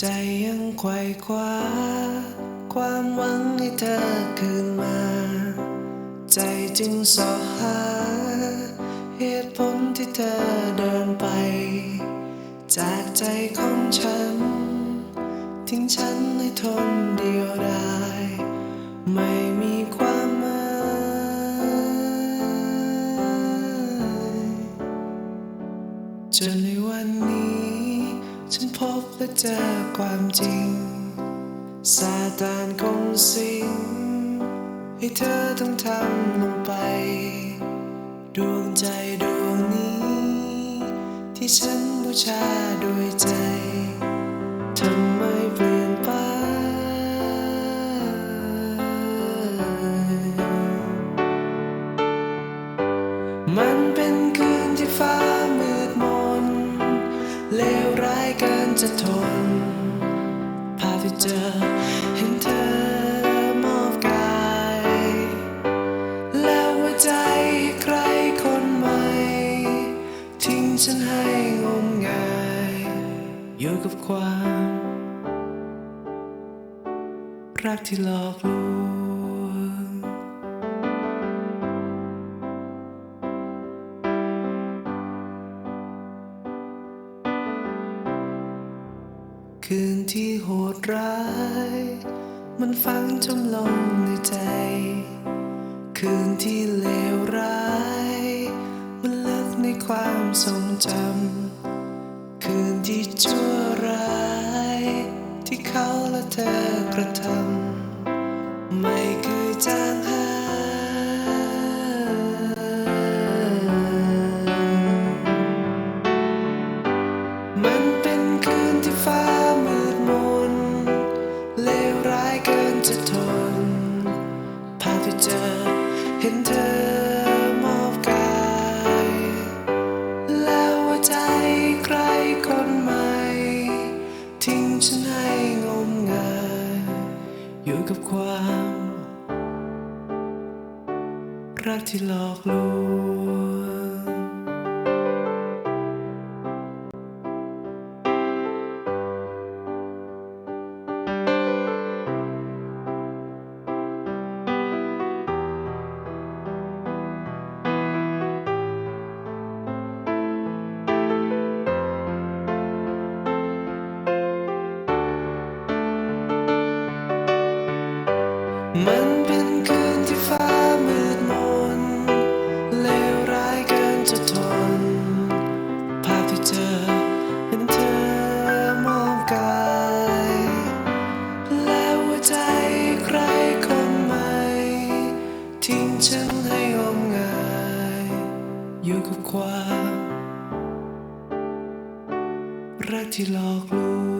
ใจยังไขว่คว้า ความหวังให้เธอคืนมา ใจจึงสอหา เหตุผลที่เธอเดินไป จากใจของฉัน ทิ้งฉันให้ทนเดียวดายไม่มีความหมายจนในวันนี้ เจอความจริงซาตานคงสิงให้เธอต้องทำลงไป ดวงใจดวงนี้ ที่ฉันบูชาด้วยใจทำไมเปลี่ยนไป มันเป็นคืนที่ฟ้า จะทนภาพที่เจอเห็นเธอมอบกาย แล้วหัวใจให้ใครคนใหม่ ทิ้งฉันให้งมงาย อยู่กับความ รักที่หลอกลวง คืนที่โหดร้าย มันฝังจมลงในใจ คืนที่เลวร้าย มันลึกในความทรงจำ คืนที่ชั่วร้าย ที่เขาและเธอกระทำ ห็นเธอมอบกายแล้วว่าใจใครคนใหม่ ทิ้งฉันให้งมงายอยู่กับความ รักที่หลอกลวง มันเป็นคืนที่ฟ้ามืดมนเลวร้ายเกินจะทน ภาพที่เจอเห็นเธอมองกาย แล้วหัวใจใครคนใหม่ ทิ้งฉันให้งมงาย อยู่กับความรักที่หลอกลวง